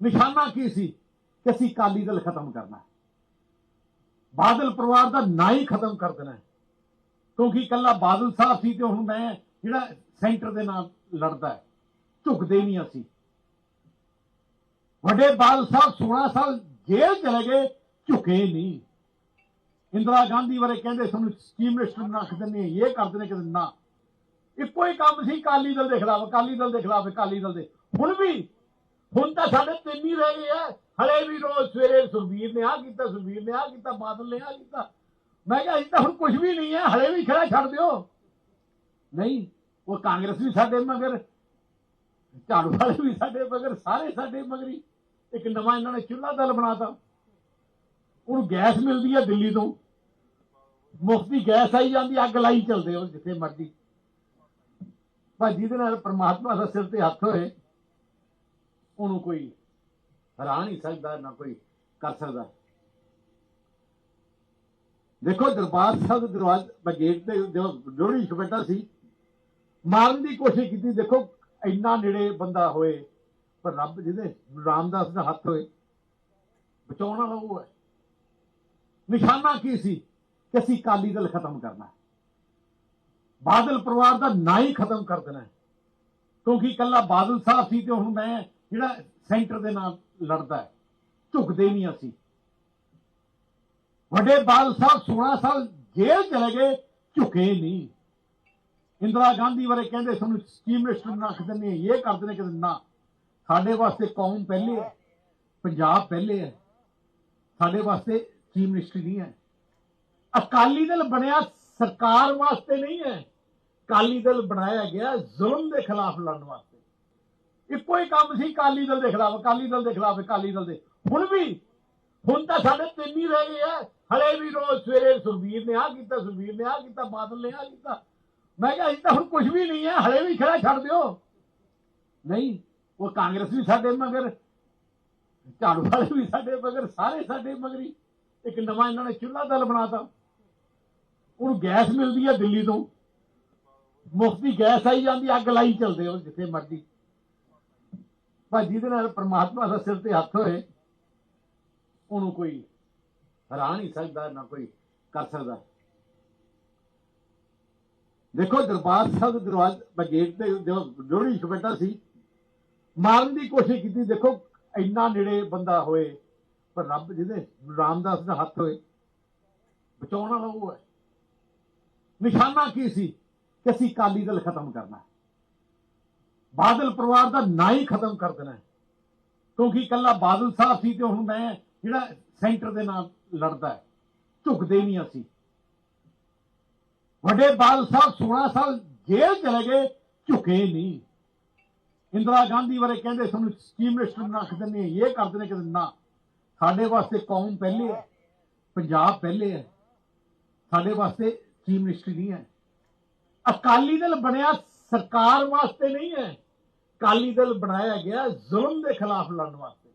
ਨਿਸ਼ਾਨਾ ਕੀ ਸੀ? ਕਿ ਅਸੀਂ ਕਾਲੀ ਦਲ ਖਤਮ ਕਰਨਾ ਬਾਦਲ ਪਰਿਵਾਰ ਦਾ ਨਾ ਹੀ ਖਤਮ ਕਰ ਦੇਣਾ ਕਿਉਂਕਿ ਇਕੱਲਾ ਬਾਦਲ ਸਾਹਿਬ ਸੀ ਤੇ ਹੁਣ ਮੈਂ ਜਿਹੜਾ ਸੈਂਟਰ ਦੇ ਨਾਲ ਲੜਦਾ ਹੈ ਝੁਕਦੇ ਨਹੀਂ ਅਸੀਂ। ਵੱਡੇ ਬਾਦਲ ਸਾਹਿਬ 16 ਸਾਲ ਜੇਲ੍ਹ ਚਲੇ ਗਏ ਝੁਕੇ ਨਹੀਂ। ਇੰਦਰਾ ਗਾਂਧੀ ਬਾਰੇ ਕਹਿੰਦੇ ਸਾਨੂੰ ਚੀਫ ਮਿਨਿਸਟਰ ਨੂੰ ਰੱਖ ਦਿੰਦੇ ਹਾਂ, ਇਹ ਕਰਦੇ ਨੇ ਕਿ ਨਾ। ਇੱਕੋ ਹੀ ਕੰਮ ਸੀ ਕਾਲੀ ਦਲ ਦੇ ਖਿਲਾਫ ਕਾਲੀ ਦਲ ਦੇ ਖਿਲਾਫ ਕਾਲੀ ਦਲ ਦੇ। ਹੁਣ ਵੀ ਹੁਣ ਤਾਂ ਸਾਡੇ ਤਿੰਨ ਹੀ ਰਹਿ ਗਏ ਆ। ਹਲੇ ਵੀ ਰੋਜ਼ ਸਵੇਰੇ ਸੁਖਬੀਰ ਨੇ ਆ ਕੀਤਾ ਸੁਖਬੀਰ ਨੇ ਆ ਕੀਤਾ, ਬਾਦਲ ਨੇ ਆ ਕੀਤਾ। ਮੈਂ ਕਿਹਾ, ਅਸੀਂ ਤਾਂ ਹੁਣ ਕੁਝ ਵੀ ਨਹੀਂ ਹੈ ਹਲੇ ਵੀ ਖੜਾ ਛੱਡ ਦਿਓ। ਨਹੀਂ, ਉਹ ਕਾਂਗਰਸ ਵੀ ਸਾਡੇ ਮਗਰ, ਝਾੜੂ ਵਾਲੇ ਵੀ ਸਾਡੇ ਮਗਰ, ਸਾਰੇ ਸਾਡੇ ਮਗਰੀ ਇੱਕ ਨਵਾਂ ਇਹਨਾਂ ਨੇ ਚੁੱਲ੍ਹਾ ਦਲ ਬਣਾਤਾ। ਉਹਨੂੰ ਗੈਸ ਮਿਲਦੀ ਹੈ ਦਿੱਲੀ ਤੋਂ। ਮੁਫਤੀ ਗੈਸ ਆਈ ਜਾਂਦੀ, ਅੱਗ ਲਾਈ ਚੱਲਦੇ ਉਹ ਜਿੱਥੇ ਮਰਦੀ ਭਾਜੀ ਜਿਹਦੇ ਨਾਲ ਪ੍ਰਮਾਤਮਾ ਦਾ ਸਿਰ ਤੇ ਹੱਥ ਹੋਏ। ਉਹਨੂੰ ਕੋਈ ਹਰਾ ਨਹੀਂ ਸਕਦਾ ਨਾ ਕੋਈ ਕਰ ਸਕਦਾ। ਦੇਖੋ ਦਰਬਾਰ ਸਾਹਿਬ ਦੇ ਦਰਵਾਜ਼ੇ, ਮੈਂ ਗੇਟ ਤੇ ਜੋ ਜੋੜੀ ਬੈਠਾ ਸੀ, ਮਾਰਨ ਦੀ ਕੋਸ਼ਿਸ਼ ਕੀਤੀ, ਦੇਖੋ ਇੰਨਾ ਨੇੜੇ ਬੰਦਾ ਹੋਏ, ਪਰ ਰੱਬ ਜਿਹਦੇ, ਰਾਮਦਾਸ ਦਾ ਹੱਥ ਹੋਏ, ਬਚਾਉਣ ਵਾਲਾ ਉਹ ਹੈ। ਨਿਸ਼ਾਨਾ ਕੀ ਸੀ ਕਿ ਅਸੀਂ ਕਾਲੀ ਦਲ ਖਤਮ ਕਰਨਾ ਬਾਦਲ ਪਰਿਵਾਰ ਦਾ ਨਾਂ ਹੀ ਖਤਮ ਕਰ ਦੇਣਾ ਕਿਉਂਕਿ ਇਕੱਲਾ ਬਾਦਲ ਸਾਹਿਬ ਸੀ ਤੇ ਹੁਣ ਮੈਂ ਜਿਹੜਾ ਸੈਂਟਰ ਦੇ ਨਾਲ ਲੜਦਾ ਹੈ, ਝੁਕਦੇ ਨਹੀਂ ਅਸੀਂ। ਵੱਡੇ ਬਾਦਲ ਸਾਹਿਬ 16 ਸਾਲ ਜੇਲ੍ਹ ਚਲੇ ਗਏ, ਝੁਕੇ ਨਹੀਂ। ਇੰਦਰਾ ਗਾਂਧੀ ਬਾਰੇ ਕਹਿੰਦੇ ਸਾਨੂੰ ਚੀਫ ਮਿਨਿਸਟਰ ਨੂੰ ਰੱਖ ਦਿੰਦੇ ਇਹ ਕਰਦੇ ਨੇ ਕਿ ਨਾ। ਸਾਡੇ ਵਾਸਤੇ ਕੌਮ ਪਹਿਲੇ ਹੈ, ਪੰਜਾਬ ਪਹਿਲੇ ਹੈ। ਸਾਡੇ ਵਾਸਤੇ ਚੀਫ ਮਿਨਿਸਟਰ ਨਹੀਂ ਹੈ। ਅਕਾਲੀ ਦਲ ਬਣਿਆ ਸਰਕਾਰ ਵਾਸਤੇ ਨਹੀਂ ਹੈ। ਅਕਾਲੀ ਦਲ ਬਣਾਇਆ ਗਿਆ ਜ਼ੁਲਮ ਦੇ ਖਿਲਾਫ ਲੜਨ ਵਾਸਤੇ। ਇੱਕੋ ਹੀ ਕੰਮ ਸੀ, ਅਕਾਲੀ ਦਲ ਦੇ ਖਿਲਾਫ, ਅਕਾਲੀ ਦਲ ਦੇ ਖਿਲਾਫ, ਅਕਾਲੀ ਦਲ ਦੇ। ਹੁਣ ਵੀ, ਹੁਣ ਤਾਂ ਸਾਡੇ ਤਿੰਨ ਹੀ ਰਹਿ ਗਏ ਆ। ਹਲੇ ਵੀ ਰੋਜ਼ ਸਵੇਰੇ ਸੁਖਬੀਰ ਨੇ ਆ ਕੀਤਾ, ਸੁਖਬੀਰ ਨੇ ਆ ਕੀਤਾ, ਬਾਦਲ ਨੇ ਆ ਕੀਤਾ। ਮੈਂ ਕਿਹਾ ਅਸੀਂ ਤਾਂ ਹੁਣ ਕੁਝ ਵੀ ਨਹੀਂ ਹੈ ਹਲੇ ਵੀ ਖੜਾ ਛੱਡ ਦਿਓ। ਨਹੀਂ, ਉਹ ਕਾਂਗਰਸ ਵੀ ਸਾਡੇ ਮਗਰ ਝਾੜੂ ਵਾਲੇ ਵੀ ਸਾਡੇ ਮਗਰ, ਸਾਰੇ ਸਾਡੇ ਮਗਰੀ ਇੱਕ ਨਵਾਂ ਇਹਨਾਂ ਨੇ ਚੁੱਲ੍ਹਾ ਦਲ ਬਣਾਤਾ। ਉਹਨੂੰ ਗੈਸ ਮਿਲਦੀ ਹੈ ਦਿੱਲੀ ਤੋਂ। ਮੁਫਤੀ ਗੈਸ ਆਈ ਜਾਂਦੀ, ਅੱਗ ਲਾਈ ਚਲਦੇ ਉਹ ਜਿੱਥੇ ਮਰਦੀ ਪਰ ਜਿਹਦੇ ਨਾਲ ਪ੍ਰਮਾਤਮਾ ਦਾ ਸਿਰ ਤੇ ਹੱਥ ਹੋਏ, ਉਹਨੂੰ ਕੋਈ ਹਰਾ ਨਹੀਂ ਸਕਦਾ, ਨਾ ਕੋਈ ਕਰ ਸਕਦਾ। ਦੇਖੋ, ਦਰਬਾਰ ਸਾਹਿਬ ਦੇ ਗੇਟ ਤੇ ਜੋ ਜੋੜੀ ਬੈਠਾ ਸੀ, ਮਾਰਨ ਦੀ ਕੋਸ਼ਿਸ਼ ਕੀਤੀ, ਦੇਖੋ, ਇੰਨਾ ਨੇੜੇ ਬੰਦਾ ਹੋਏ, ਪਰ ਰੱਬ ਜਿਹਦੇ, ਰਾਮਦਾਸ ਦਾ ਹੱਥ ਹੋਏ, ਬਚਾਉਣ ਵਾਲਾ ਉਹ ਹੈ। ਨਿਸ਼ਾਨਾ ਕੀ ਸੀ? ਕਿ ਅਸੀਂ ਕਾਲੀ ਦਲ ਖਤਮ ਕਰਨਾ ਬਾਦਲ ਪਰਿਵਾਰ ਦਾ ਨਾਂ ਹੀ ਖਤਮ ਕਰ ਦੇਣਾ ਕਿਉਂਕਿ ਇਕੱਲਾ ਬਾਦਲ ਸਾਹਿਬ ਸੀ ਤੇ ਹੁਣ ਮੈਂ ਜਿਹੜਾ ਸੈਂਟਰ ਦੇ ਨਾਲ ਲੜਦਾ ਹੈ, ਝੁਕਦੇ ਨਹੀਂ ਅਸੀਂ। ਵੱਡੇ ਬਾਦਲ ਸਾਹਿਬ 16 ਸਾਲ ਜੇਲ੍ਹ ਚਲੇ ਗਏ, ਝੁਕੇ ਨਹੀਂ। ਇੰਦਰਾ ਗਾਂਧੀ ਬਾਰੇ ਕਹਿੰਦੇ ਸਾਨੂੰ ਚੀਫ ਮਿਨਿਸਟਰ ਨੂੰ ਰੱਖ ਦਿੰਦੇ ਇਹ ਕਰਦੇ ਨੇ ਕਿ ਨਾ। ਸਾਡੇ ਵਾਸਤੇ ਕੌਮ ਪਹਿਲੇ ਹੈ, ਪੰਜਾਬ ਪਹਿਲੇ ਹੈ। ਸਾਡੇ ਵਾਸਤੇ ਚੀਫ ਮਿਨਿਸਟਰੀ ਨਹੀਂ ਹੈ। ਅਕਾਲੀ ਦਲ ਬਣਿਆ ਸਰਕਾਰ ਵਾਸਤੇ ਨਹੀਂ ਹੈ। ਅਕਾਲੀ ਦਲ ਬਣਾਇਆ ਗਿਆ ਜ਼ੁਲਮ ਦੇ ਖਿਲਾਫ ਲੜਨ ਵਾਸਤੇ।